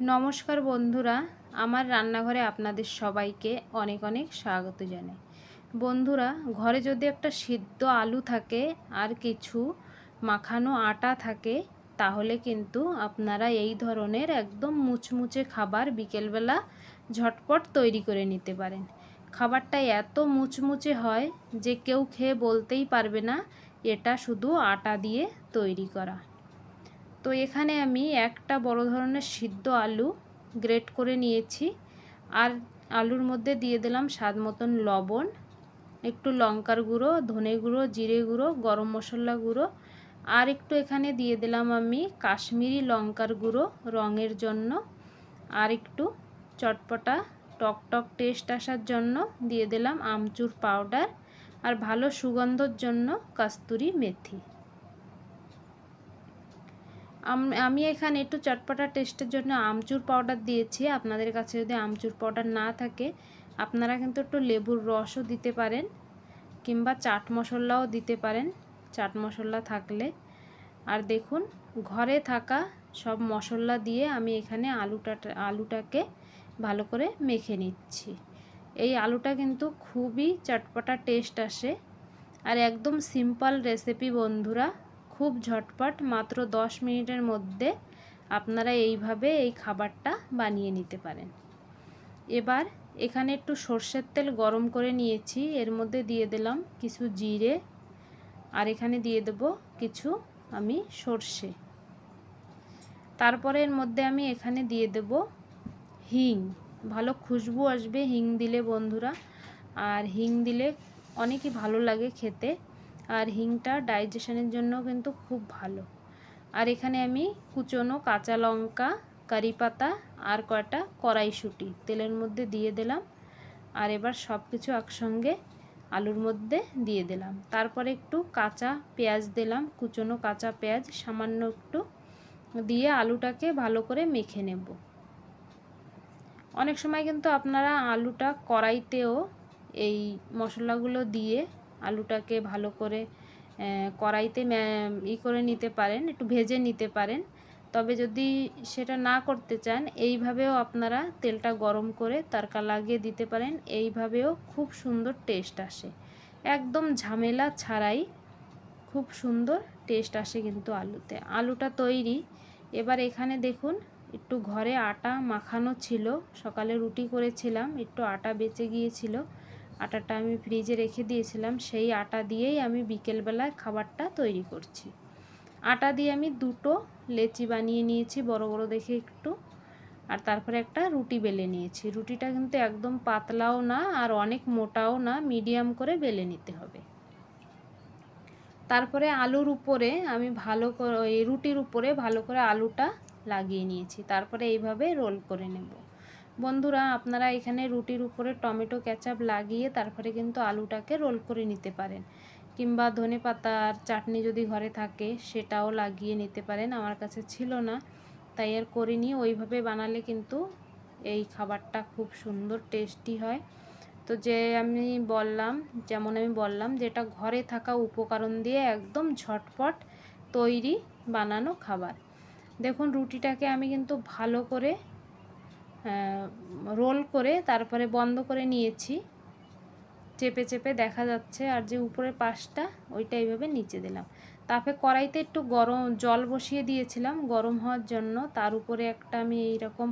নমস্কার বন্ধুরা, আমার রান্নাঘরে আপনাদের সবাইকে অনেক অনেক স্বাগত জানাই। বন্ধুরা, ঘরে যদি একটা সিদ্ধ আলু থাকে আর কিছু মাখানো আটা থাকে, তাহলে কিন্তু আপনারা এই ধরনের একদম মুচমুচে খাবার বিকেলবেলা ঝটপট তৈরি করে নিতে পারেন। খাবারটা এত মুচমুচে হয় যে কেউ খেয়ে বলতেই পারবে না, এটা শুধু আটা দিয়ে তৈরি করা। তো এখানে আমি একটা বড় ধরনের সিদ্ধ আলু গ্রেট করে নিয়েছি। আর আলুর মধ্যে দিয়ে দিলাম স্বাদ মতন লবণ, একটু লঙ্কার গুঁড়ো, ধনে গুঁড়ো, জিরে গুঁড়ো, গরম মশলা গুঁড়ো। আর একটু এখানে দিয়ে দিলাম আমি কাশ্মীরি লঙ্কার গুঁড়ো রঙের জন্য। আর একটু চটপটা টক টক টেস্ট আসার জন্য দিয়ে দিলাম আমচুর পাউডার। আর ভালো সুগন্ধর জন্য কাস্তুরি মেথি। আমি এখানে একটু চটপটা টেস্টের জন্য আমচুর পাউডার দিয়েছি। আপনাদের কাছে যদি আমচুর পাউডার না থাকে, আপনারা কিন্তু একটু লেবুর রসও দিতে পারেন কিংবা চাট মশলাও দিতে পারেন। চাট মশলা থাকলে। আর দেখুন, ঘরে থাকা সব মশলা দিয়ে আমি এখানে আলুটা, আলুটাকে ভালো করে মেখে নিচ্ছি। এই আলুটা কিন্তু খুবই চটপটা টেস্ট আসে। আর একদম সিম্পল রেসিপি বন্ধুরা খুব ঝটপট, মাত্র দশ মিনিটের মধ্যে আপনারা এইভাবে এই খাবারটা বানিয়ে নিতে পারেন। এবার এখানে একটু সর্ষের তেল গরম করে নিয়েছি, এর মধ্যে দিয়ে দিলাম কিছু জিরে, আর এখানে দিয়ে দেব কিছু আমি সর্ষে। তারপরে এর মধ্যে আমি এখানে দিয়ে দেব হিং। ভালো খুশবু আসবে হিং দিলে বন্ধুরা, আর হিং দিলে অনেকই ভালো লাগে খেতে। আর হিংটা ডাইজেশনের জন্য কিন্তু খুব ভালো। আর এখানে আমি কুচনো কাঁচা লঙ্কা, কারি পাতা আর কয়টা কড়াইশুঁটি, তেলের মধ্যে দিয়ে দিলাম। আর এবার সব কিছু একসঙ্গে আলুর মধ্যে দিয়ে দিলাম। তারপরে একটু কাঁচা পেঁয়াজ দিলাম, কুচনো কাঁচা পেঁয়াজ সামান্য একটু দিয়ে আলুটাকে ভালো করে মেখে নেব। অনেক সময় কিন্তু আপনারা আলুটা কড়াইতেও এই মশলাগুলো দিয়ে আলুটাকে ভালো করে কড়াইতে ই করে নিতে পারেন, একটু ভেজে নিতে পারেন। তবে যদি সেটা না করতে চান, এইভাবেও আপনারা তেলটা গরম করে তারকা লাগিয়ে দিতে পারেন। এইভাবেও খুব সুন্দর টেস্ট আসে। একদম ঝামেলা ছাড়াই খুব সুন্দর টেস্ট আসে কিন্তু আলুতে। আলুটা তৈরি। এবার এখানে দেখুন, একটু ঘরে আটা মাখানো ছিল। সকালে রুটি করেছিলাম, একটু আটা বেঁচে গিয়েছিল। আটাটা আমি ফ্রিজে রেখে দিয়েছিলাম, সেই আটা দিয়েই আমি বিকেলবেলায় খাবারটা তৈরি করছি। আটা দিয়ে আমি দুটো লেচি বানিয়ে নিয়েছি, বড় বড় দেখে একটু। আর তারপরে একটা রুটি বেলে নিয়েছি। রুটিটা কিন্তু একদম পাতলাও না আর অনেক মোটাও না, মিডিয়াম করে বেলে নিতে হবে। তারপরে আলুর উপরে আমি ভালো করে রুটির উপরে ভালো করে আলুটা লাগিয়ে নিয়েছি। তারপরে এইভাবে রোল করে নেব। বন্ধুরা, আপনারা এখানে রুটির উপরে টমেটো ক্যাচাপ লাগিয়ে তারপরে কিন্তু আলুটাকে রোল করে নিতে পারেন। কিংবা ধনে পাতার চাটনি যদি ঘরে থাকে, সেটাও লাগিয়ে নিতে পারেন। আমার কাছে ছিল না, তাই আর করিনি। ওইভাবে বানালে কিন্তু এই খাবারটা খুব সুন্দর, টেস্টি হয়। তো যে আমি বললাম, যেমন আমি বললাম, যেটা ঘরে থাকা উপকরণ দিয়ে একদম ঝটপট তৈরি বানানো খাবার। দেখুন, রুটিটাকে আমি কিন্তু ভালো করে রোল করে তারপরে বন্ধ করে নিয়েছি। চেপে চেপে দেখা যাচ্ছে আর যে উপরের পাশটা ওইটা এইভাবে নিচে দিলাম। তারপরে কড়াইতে একটু গরম জল বসিয়ে দিয়েছিলাম গরম হওয়ার জন্য। তার উপরে একটা আমি এইরকম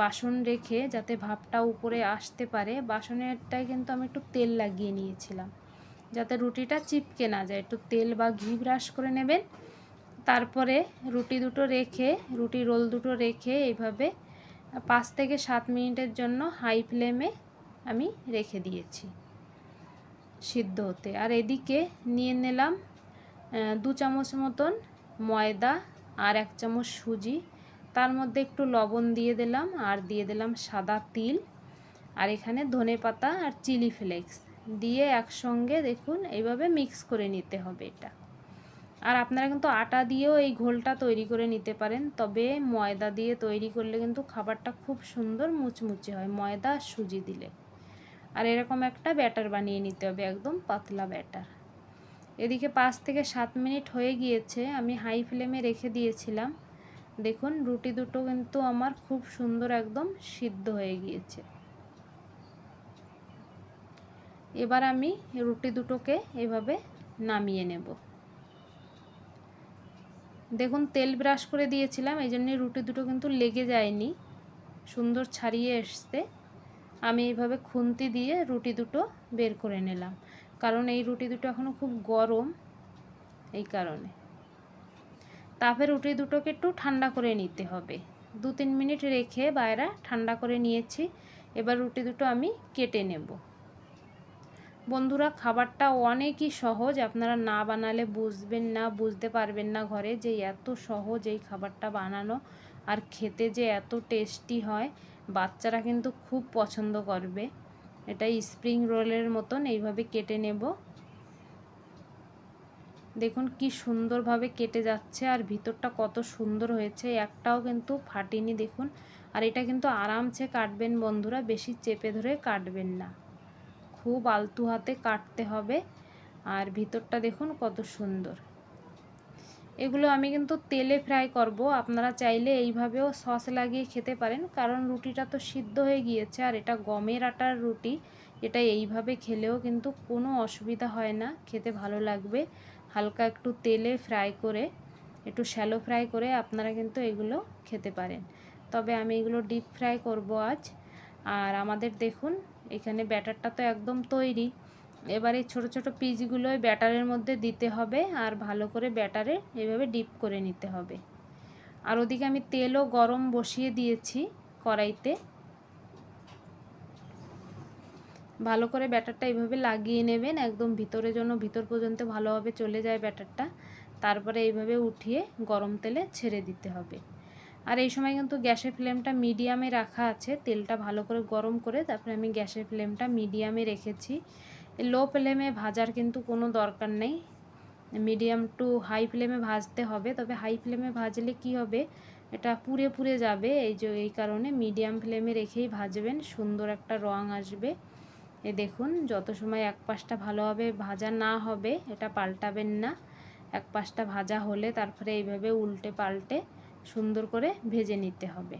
বাসন রেখে যাতে ভাপটা উপরে আসতে পারে, বাসনেরটায় কিন্তু আমি একটু তেল লাগিয়ে নিয়েছিলাম। যাতে রুটিটা চিপকে না যায়, একটু তেল বা ঘি ব্রাশ করে নেবেন। তারপরে রুটি দুটো রেখে, রুটি রোল দুটো রেখে এইভাবে পাঁচ থেকে সাত মিনিটের জন্য হাই ফ্লেমে আমি রেখে দিয়েছি সিদ্ধ হতে। আর এদিকে নিয়ে নিলাম দু চামচ মতন ময়দা আর এক চামচ সুজি। তার মধ্যে একটু লবণ দিয়ে দিলাম আর দিয়ে দিলাম সাদা তিল আর এখানে ধনে পাতা আর চিলি ফ্লেক্স। দিয়ে একসঙ্গে দেখুন, এইভাবে মিক্স করে নিতে হবে এটা। আর আপনারা কিন্তু আটা দিয়েও এই ঘোলটা তৈরি করে নিতে পারেন। তবে ময়দা দিয়ে তৈরি করলে কিন্তু খাবারটা খুব সুন্দর মুচমুচে হয়, ময়দা আর সুজি দিলে। আর এরকম একটা ব্যাটার বানিয়ে নিতে হবে, একদম পাতলা ব্যাটার। এদিকে পাঁচ থেকে সাত মিনিট হয়ে গিয়েছে, আমি হাই ফ্লেমে রেখে দিয়েছিলাম। দেখুন, রুটি দুটো কিন্তু আমার খুব সুন্দর একদম সিদ্ধ হয়ে গিয়েছে। এবার আমি রুটি দুটোকে এভাবে নামিয়ে নেব। দেখুন, তেল ব্রাশ করে দিয়েছিলাম এই জন্যে রুটি দুটো কিন্তু লেগে যায়নি। সুন্দর ছাড়িয়ে এসতে আমি এইভাবে খুন্তি দিয়ে রুটি দুটো বের করে নিলাম। কারণ এই রুটি দুটো এখনও খুব গরম এই কারণে। তাপে রুটি দুটোকে একটু ঠান্ডা করে নিতে হবে। দু তিন মিনিট রেখে বাইরা ঠান্ডা করে নিয়েছি। এবার রুটি দুটো আমি কেটে নেব। বন্ধুরা, খাবারটা অনেকই সহজ। আপনারা না বানালে বুঝবেন না, বুঝতে পারবেন না ঘরে যে এত সহজ এই খাবারটা বানানো আর খেতে যে এত টেস্টি হয়। বাচ্চারা কিন্তু খুব পছন্দ করবে। এটা স্প্রিং রোলের মতন এইভাবে কেটে নেব। দেখুন কি সুন্দরভাবে কেটে যাচ্ছে আর ভিতরটা কত সুন্দর হয়েছে। একটাও কিন্তু ফাটেনি, দেখুন। আর এটা কিন্তু আরামসে কাটবেন বন্ধুরা, বেশি চেপে ধরে কাটবেন না। খুব আলতু হাতে কাটতে হবে। আর ভিতরটা দেখুন কত সুন্দর। এগুলো আমি কিন্তু তেলে ফ্রাই করব। আপনারা চাইলে এইভাবেও সস লাগিয়ে খেতে পারেন। কারণ রুটিটা তো সিদ্ধ হয়ে গিয়েছে আর এটা গমের আটার রুটি। এটা এইভাবে খেলেও কিন্তু কোনো অসুবিধা হয় না। খেতে ভালো লাগবে। হালকা একটু তেলে ফ্রাই করে, একটু শ্যালো ফ্রাই করে আপনারা কিন্তু এগুলো খেতে পারেন। তবে আমি এগুলো ডিপ ফ্রাই করব আজ। আর আমাদের দেখুন এখানে ব্যাটারটা তো একদম তৈরি। এবার এই ছোটো ছোটো পিসগুলো ব্যাটারের মধ্যে দিতে হবে আর ভালো করে ব্যাটারে এভাবে ডিপ করে নিতে হবে। আর ওদিকে আমি তেলও গরম বসিয়ে দিয়েছি কড়াইতে। ভালো করে ব্যাটারটা এইভাবে লাগিয়ে নেবেন, একদম ভিতরে যেন ভিতর পর্যন্ত ভালোভাবে চলে যায় ব্যাটারটা। তারপরে এইভাবে উঠিয়ে গরম তেলে ছেড়ে দিতে হবে। আর এই সময় কিন্তু গ্যাসের ফ্লেমটা মিডিয়ামে রাখা আছে, তেলটা ভালো করে গরম করে তারপরে আমি গ্যাসের ফ্লেমটা মিডিয়ামে রেখেছি। লো ফ্লেমে ভাজার কিন্তু কোনো দরকার নেই, মিডিয়াম টু হাই ফ্লেমে ভাজতে হবে, তবে হাই ফ্লেমে ভাজলে কি হবে, এটা পুড়ে পুড়ে যাবে, এই যে এই কারণে মিডিয়াম ফ্লেমে রেখেই ভাজবেন, সুন্দর একটা রং আসবে। এ দেখুন, যত সময় এক পাশটা ভালোভাবে ভাজা না হবে, এটা পাল্টাবেন না, এক পাশটা ভাজা হলে তারপরে এইভাবে উল্টে পাল্টে সুন্দর করে ভেজে নিতে হবে।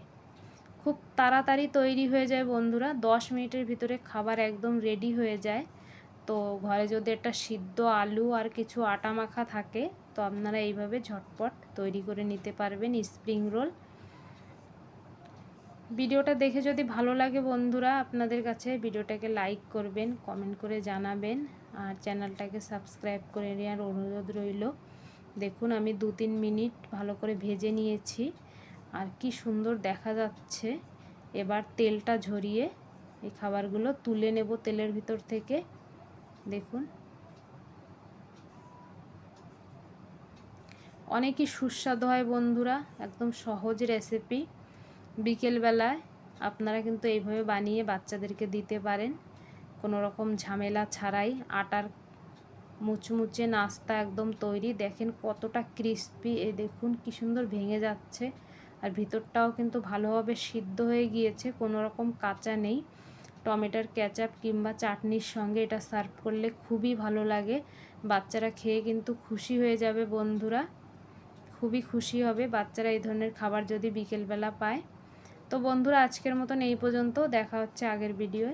খুব তাড়াতাড়ি তৈরি হয়ে যায় বন্ধুরা। দশ মিনিটের ভিতরে খাবার একদম রেডি হয়ে যায়। তো ঘরে যদি একটা সিদ্ধ আলু আর কিছু আটা মাখা থাকে, তো আপনারা এইভাবে ঝটপট তৈরি করে নিতে পারবেন স্প্রিং রোল ভিডিওটা দেখে যদি ভালো লাগে বন্ধুরা, আপনাদের কাছে ভিডিওটাকে লাইক করবেন কমেন্ট করে জানাবেন, আর চ্যানেলটাকে সাবস্ক্রাইব করে নেওয়ার অনুরোধ রইল। দেখুন, আমি দু তিন মিনিট ভালো করে ভেজে নিয়েছি। আর কি সুন্দর দেখা যাচ্ছে। এবার তেলটা ঝরিয়ে এই খাবারগুলো তুলে নেব তেলের ভিতর থেকে। দেখুন। অনেকই সুস্বাদু হয় বন্ধুরা, একদম সহজ রেসিপি। বিকেলবেলায় আপনারা কিন্তু এইভাবে বানিয়ে বাচ্চাদেরকে দিতে পারেন। কোনো রকম ঝামেলা ছাড়াই আটার মুচমুচে নাস্তা একদম তৈরি। দেখেন কতটা ক্রিস্পি এ দেখুন কি সুন্দর ভেঙে যাচ্ছে। আর ভিতরটাও কিন্তু ভালোভাবে সিদ্ধ হয়ে গিয়েছে, কোনো রকম কাঁচা নেই। টমেটোর ক্যাচাপ কিংবা চাটনির সঙ্গে এটা সার্ভ করলে খুবই ভালো লাগে। বাচ্চারা খেয়ে কিন্তু খুশি হয়ে যাবে বন্ধুরা। খুবই খুশি হবে বাচ্চারা এই ধরনের খাবার যদি বিকেলবেলা পায়। তো বন্ধুরা, আজকের মতন এই পর্যন্ত। দেখা হচ্ছে আগের ভিডিওয়